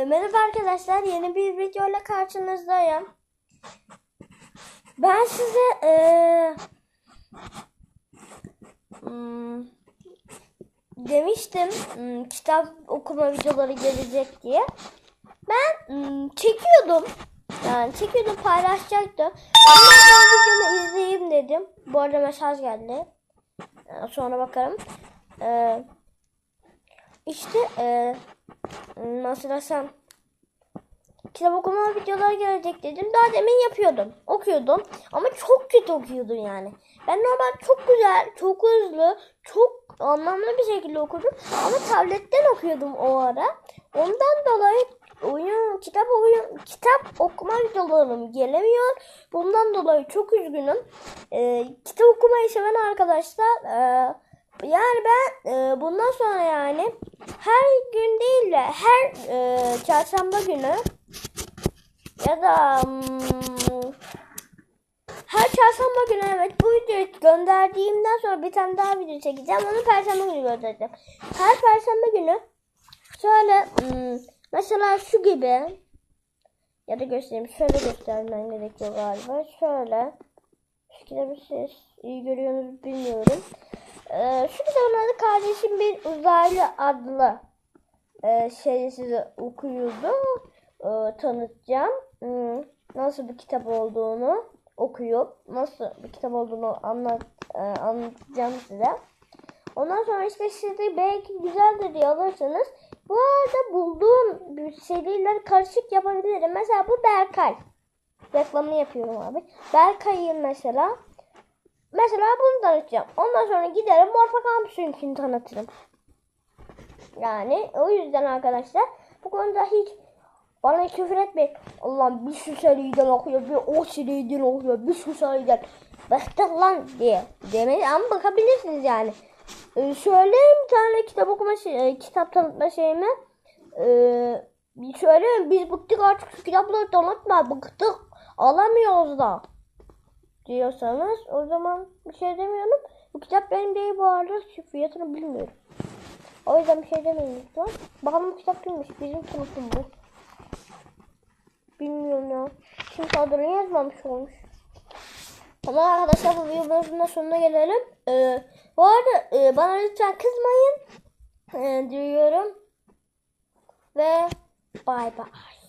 Ee, merhaba arkadaşlar, yeni bir videoyla karşınızdayım. Ben size ee, demiştim hmm, kitap okuma videoları gelecek diye. Ben hmm, çekiyordum. Yani çekiyordum paylaşacaktım. Ama ben videomu izleyeyim dedim. Bu arada mesaj geldi. Ee, Sonra bakarım. Ee, işte ee, nasıl desem kitap okuma videoları gelecek dedim. Daha demin yapıyordum. Okuyordum. Ama çok kötü okuyordum yani. Ben normal çok güzel, çok hızlı, çok anlamlı bir şekilde okudum. Ama tabletten okuyordum o ara. Ondan dolayı oyun, kitap oyun, kitap okuma videolarım gelemiyor. Bundan dolayı çok üzgünüm. Ee, kitap okumayı seven arkadaşlar ee, yani ben e, bundan sonra yani de her e, çarşamba günü ya da hmm, her çarşamba günü evet bu videoyu gönderdiğimden sonra bir tane daha video çekeceğim. Onu perşembe günü göndereceğim. Her perşembe günü şöyle hmm, mesela şu gibi ya da göstereyim. Şöyle göstermem gerekiyor galiba. Şöyle. Şu kitabı siz iyi görüyorsunuz bilmiyorum. Ee, şu kitabın adı Kardeşim Bir Uzaylı adlı e, şeyi size okuyordu. E, tanıtacağım. Hmm, nasıl bir kitap olduğunu okuyup nasıl bir kitap olduğunu anlat, e, anlatacağım size. Ondan sonra işte sizi belki güzeldir diye alırsanız bu arada bulduğum bir serileri karışık yapabilirim. Mesela bu Berkay. Reklamını yapıyorum abi. Berkay'ın mesela Mesela bunu tanıtacağım. Ondan sonra giderim Morfa Kampüsü'nkini tanıtırım. Yani o yüzden arkadaşlar bu konuda hiç bana küfür etmeyin. Allah'ım bir şu seriden okuyor, bir o seriden okuyor, bir şu seriden. Bıktık lan diye demeyin ama bakabilirsiniz yani. Ee, söyleyeyim bir tane kitap okuma şey, kitap tanıtma şeyimi. Ee, söyleyeyim biz bıktık artık kitapları tanıtma bıktık alamıyoruz da diyorsanız o zaman bir şey demiyorum. Bu kitap benim değil bu arada fiyatını bilmiyorum. O yüzden bir şey demeyin lütfen. Bakalım kitap kimmiş? Bizim sınıfım bu. Bilmiyorum ya. Şimdi adını yazmamış olmuş. Tamam arkadaşlar bu videomuzun sonuna gelelim. Ee, bu arada e, bana lütfen kızmayın. Ee, diyorum. Ve bay bay.